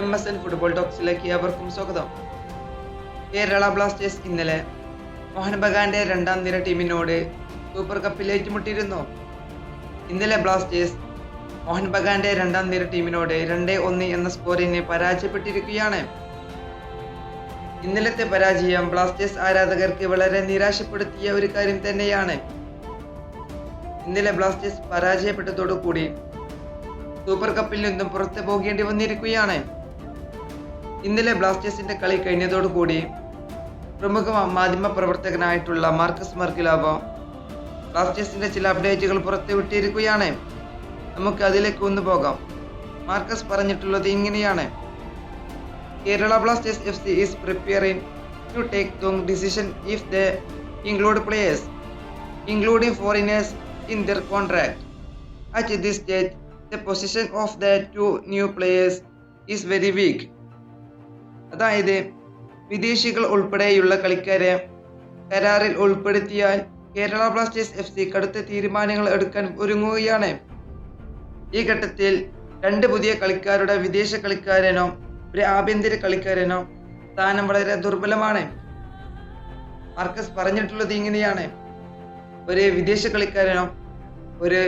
M S N football ടോക്സിലേക്ക് അവർക്കും സ്വാഗതം. കേരള ബ്ലാസ്റ്റേഴ്സ് ഇന്നലെ മോഹൻ ബഗാന്റെ രണ്ടാം നിര ടീമിനോട് സൂപ്പർ കപ്പിൽ ഏറ്റുമുട്ടിയിരുന്നു. ഇന്നലെ ബ്ലാസ്റ്റേഴ്സ് മോഹൻ ബഗാന്റെ രണ്ടാം നിര ടീമിനോട് രണ്ട് ഒന്ന് എന്ന സ്കോറിന് പരാജയപ്പെട്ടിരിക്കുകയാണ്. ഇന്നലത്തെ പരാജയം ബ്ലാസ്റ്റേഴ്സ് ആരാധകർക്ക് വളരെ നിരാശപ്പെടുത്തിയ ഒരു കാര്യം തന്നെയാണ്. ഇന്നലെ ബ്ലാസ്റ്റേഴ്സ് പരാജയപ്പെട്ടതോടുകൂടി സൂപ്പർ കപ്പിൽ നിന്നും പുറത്തു പോകേണ്ടി വന്നിരിക്കുകയാണ്. ഇന്നലെ ബ്ലാസ്റ്റേഴ്സിന്റെ കളി കഴിഞ്ഞതോടുകൂടി പ്രമുഖ മാധ്യമ പ്രവർത്തകനായിട്ടുള്ള മാർക്കസ് മർക്കിലാബോ ബ്ലാസ്റ്റേഴ്സിന്റെ ചില അപ്ഡേറ്റുകൾ പുറത്തുവിട്ടിരിക്കുകയാണ് നമുക്ക് അതിലേക്ക് ഒന്ന് പോകാം. മാർക്കസ് പറഞ്ഞിട്ടുള്ളത് ഇങ്ങനെയാണ്. Kerala Blasters F C is preparing to take ദോങ് decision if the include players including foreigners in their contract. At this state the position of the two new players is very weak. അതായത് വിദേശികൾ ഉൾപ്പെടെയുള്ള കളിക്കാരെ കരാറിൽ ഉൾപ്പെടുത്തിയാൽ Kerala Blasters F C കടുത്ത തീരുമാനങ്ങൾ എടുക്കാൻ ഒരുങ്ങുകയാണ്. ഈ ഘട്ടത്തിൽ രണ്ട് പുതിയ കളിക്കാരുടെ വിദേശ കളിക്കാരനോ ഒരു ആഭ്യന്തര കളിക്കാരനോ സ്ഥാനം വളരെ ദുർബലമാണ്. മാർക്കസ് പറഞ്ഞിട്ടുള്ളത് ഇങ്ങനെയാണ്. ഒരു വിദേശ കളിക്കാരനോ ഒരു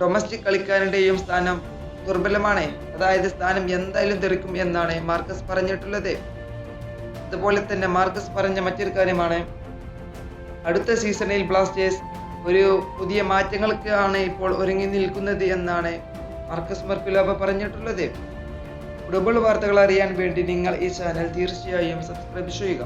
ഡൊമസ്റ്റിക് കളിക്കാരന്റെയും സ്ഥാനം ദുർബലമാണ്. അതായത് സ്ഥാനം എന്തായാലും തെറിക്കും എന്നാണ് മാർക്കസ് പറഞ്ഞിട്ടുള്ളത്. അതുപോലെ തന്നെ മാർക്കസ് പറഞ്ഞ മറ്റൊരു കാര്യമാണ്. അടുത്ത സീസണിൽ ബ്ലാസ്റ്റേഴ്സ് ഒരു പുതിയ മാറ്റങ്ങൾക്ക് ആണ് ഇപ്പോൾ ഒരുങ്ങി നിൽക്കുന്നത് എന്നാണ് മാർക്കസ് മർക്കുലോബ പറഞ്ഞിട്ടുള്ളത്. ഫുട്ബോൾ വാർത്തകൾ അറിയാൻ വേണ്ടി നിങ്ങൾ ഈ ചാനൽ തീർച്ചയായും സബ്സ്ക്രൈബ് ചെയ്യുക.